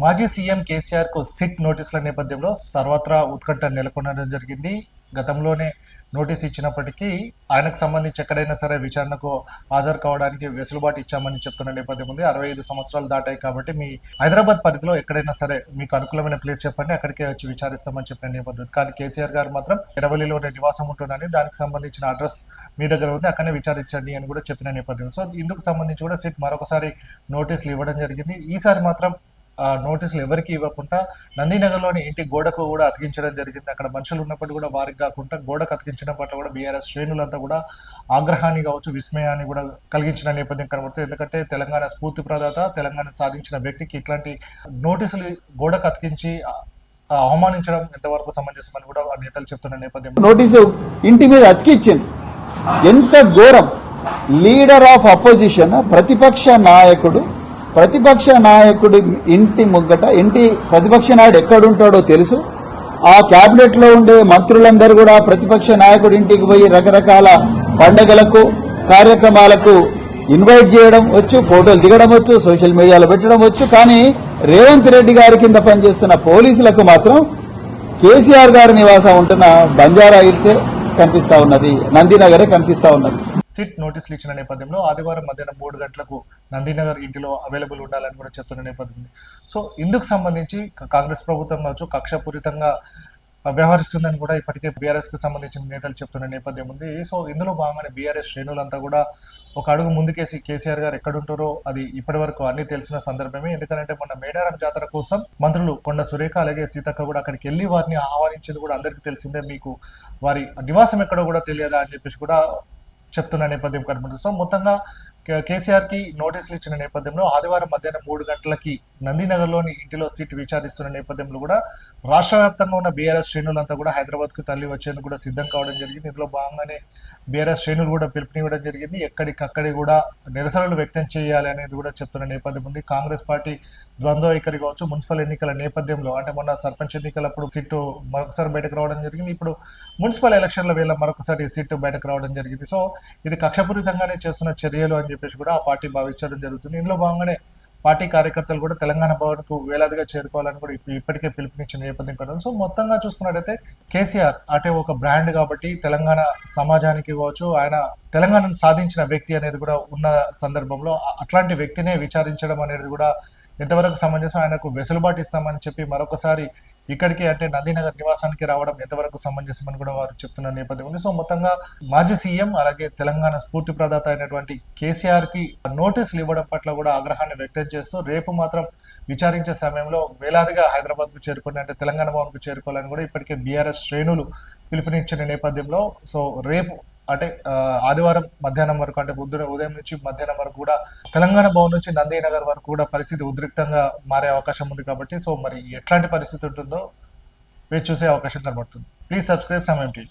మాజీ సీఎం కేసీఆర్కు సిట్ నోటీసుల నేపథ్యంలో సర్వత్రా ఉత్కంఠ నెలకొనడం జరిగింది. గతంలోనే నోటీస్ ఇచ్చినప్పటికీ ఆయనకు సంబంధించి ఎక్కడైనా సరే విచారణకు హాజరు కావడానికి వెసులుబాటు ఇచ్చామని చెప్తున్న నేపథ్యం ఉంది. అరవై ఐదు సంవత్సరాలు దాటాయి కాబట్టి మీ హైదరాబాద్ పరిధిలో ఎక్కడైనా సరే మీకు అనుకూలమైన ప్లేస్ చెప్పండి అక్కడికే వచ్చి విచారిస్తామని చెప్పిన నేపథ్యం కానీ కేసీఆర్ గారు మాత్రం ఎరవల్లిలోనే నివాసం ఉంటుందని దానికి సంబంధించిన అడ్రస్ మీ దగ్గర ఉంది అక్కడనే విచారించండి అని కూడా చెప్పిన నేపథ్యం సో ఇందుకు సంబంధించి కూడా సిట్ మరొకసారి నోటీసులు ఇవ్వడం జరిగింది. ఈసారి మాత్రం నోటీసులు ఎవరికి ఇవ్వకుండా నందినగర్లోని ఇంటి గోడకు కూడా అతికించడం జరిగింది. అక్కడ మనుషులు ఉన్నప్పుడు కూడా వారికి కాకుండా గోడకు అతికించడం పట్ల కూడా బీఆర్ఎస్ శ్రేణులంతా కూడా ఆగ్రహాన్ని కావచ్చు విస్మయాన్ని కూడా కలిగించిన నేపథ్యం కనబడుతుంది. ఎందుకంటే తెలంగాణ స్ఫూర్తి ప్రదాత తెలంగాణ సాధించిన వ్యక్తికి ఇట్లాంటి నోటీసులు గోడకు అతికించి అవమానించడం ఎంతవరకు సమంజసమని కూడా నేతలు చెప్తున్న నేపథ్యం. నోటీసు ఇంటి మీద అతికిచ్చింది. ఎంత ఘోరం. లీడర్ ఆఫ్ అపోజిషన్ ప్రతిపక్ష నాయకుడు ప్రతిపక్ష నాయకుడి ఇంటి ముగ్గట ఇంటి ప్రతిపక్ష నాయుడు ఎక్కడుంటాడో తెలుసు. ఆ కేబినెట్లో ఉండే మంత్రులందరూ కూడా ప్రతిపక్ష నాయకుడి ఇంటికి పోయి రకరకాల పండగలకు కార్యక్రమాలకు ఇన్వైట్ చేయడం వచ్చు ఫోటోలు దిగడం వచ్చు సోషల్ మీడియాలో పెట్టడం వచ్చు. కానీ రేవంత్ రెడ్డి గారి కింద పనిచేస్తున్న పోలీసులకు మాత్రం కేసీఆర్ గారి నివాసం ఉంటున్న బంజారా హిల్సే కనిపిస్తా ఉన్నది నందినగరే కనిపిస్తా ఉన్నది. సిట్ నోటీసులు ఇచ్చిన నేపథ్యంలో ఆదివారం మధ్యాహ్నం మూడు గంటలకు నందినగర్ ఇంటిలో అవైలబుల్ ఉండాలని కూడా చెప్తున్న నేపథ్యం ఉంది సో ఇందుకు సంబంధించి కాంగ్రెస్ ప్రభుత్వం కావచ్చు కక్షపూరితంగా వ్యవహరిస్తుందని కూడా ఇప్పటికే బీఆర్ఎస్కి సంబంధించిన నేతలు చెప్తున్న నేపథ్యం ఉంది. సో ఇందులో భాగంగానే బీఆర్ఎస్ శ్రేణులంతా కూడా ఒక అడుగు ముందుకేసి కేసీఆర్ గారు ఎక్కడుంటారో అది ఇప్పటి వరకు అన్ని తెలిసిన సందర్భమే. ఎందుకంటే మొన్న మేడారం జాతర కోసం మంత్రులు కొండ సురేఖ అలాగే సీతక్క కూడా అక్కడికి వెళ్ళి వారిని ఆహ్వానించింది కూడా అందరికీ తెలిసిందే. మీకు వారి నివాసం ఎక్కడో కూడా తెలియదా అని చెప్పేసి కూడా చెప్తున్న నేపథ్యం కనిపిస్తుంది. సో మొత్తంగా కేసీఆర్కి కేసీఆర్కి నోటీసులు ఇచ్చిన నేపథ్యంలో ఆదివారం మధ్యాహ్నం మూడు గంటలకి నందినగర్లోని ఇంటిలో సీటు విచారిస్తున్న నేపథ్యంలో కూడా రాష్ట్ర వ్యాప్తంగా ఉన్న బీఆర్ఎస్ శ్రేణులంతా కూడా హైదరాబాద్కు తరలి వచ్చేందుకు కూడా సిద్ధం కావడం జరిగింది. ఇందులో భాగంగానే బీఆర్ఎస్ శ్రేణులు కూడా పిలుపునివ్వడం జరిగింది. ఎక్కడికక్కడి కూడా నిరసనలు వ్యక్తం చేయాలి అనేది కూడా చెప్తున్న నేపథ్యం ఉంది. కాంగ్రెస్ పార్టీ ద్వంద్వ వైఖరి కావచ్చు. మున్సిపల్ ఎన్నికల నేపథ్యంలో అంటే మొన్న సర్పంచ్ ఎన్నికలప్పుడు సీటు మరొకసారి బయటకు రావడం జరిగింది. ఇప్పుడు మున్సిపల్ ఎలక్షన్ల వేళ మరొకసారి సీటు బయటకు రావడం జరిగింది. సో ఇది కక్షపూరితంగానే చేస్తున్న చర్యలు అని చెప్పేసి కూడా ఆ పార్టీ భావించడం జరుగుతుంది. ఇందులో భాగంగానే పార్టీ కార్యకర్తలు కూడా తెలంగాణ భవన్కు వేలాదిగా చేరుకోవాలని కూడా ఇప్పటికే పిలుపునిచ్చిన నేపథ్యం కదా సో మొత్తంగా చూసుకున్నట్టయితే కేసీఆర్ అంటే ఒక బ్రాండ్ కాబట్టి తెలంగాణ సమాజానికి కావచ్చు ఆయన తెలంగాణను సాధించిన వ్యక్తి అనేది కూడా ఉన్న సందర్భంలో అట్లాంటి వ్యక్తినే విచారించడం అనేది కూడా ఎంతవరకు సమంజసం ఆయనకు వెసులుబాటు ఇస్తామని చెప్పి మరొకసారి ఇక్కడికి అంటే నందినగర్ నివాసానికి రావడం ఎంతవరకు సమంజసం అని కూడా వారు చెప్తున్న నేపథ్యం ఉంది. సో మొత్తంగా మాజీ సీఎం అలాగే తెలంగాణ స్ఫూర్తి ప్రదాత అయినటువంటి కేసీఆర్కి నోటీసులు ఇవ్వడం పట్ల కూడా ఆగ్రహాన్ని వ్యక్తం చేస్తూ రేపు మాత్రం విచారించే సమయంలో వేలాదిగా హైదరాబాద్కు చేరుకుని అంటే తెలంగాణ భవన్కు చేరుకోవాలని కూడా ఇప్పటికే బీఆర్ఎస్ శ్రేణులు పిలుపునిచ్చిన నేపథ్యంలో. సో రేపు అంటే ఆదివారం మధ్యాహ్నం వరకు అంటే పొద్దున ఉదయం నుంచి మధ్యాహ్నం వరకు కూడా తెలంగాణ భవన్ నుంచి నందినగర్ వరకు కూడా పరిస్థితి ఉద్రిక్తంగా మారే అవకాశం ఉంది కాబట్టి సో మరి ఎట్లాంటి పరిస్థితి ఉంటుందో వేచి చూసే అవకాశం కనబడుతుంది. ప్లీజ్ సబ్స్క్రైబ్ సమయం టీవీ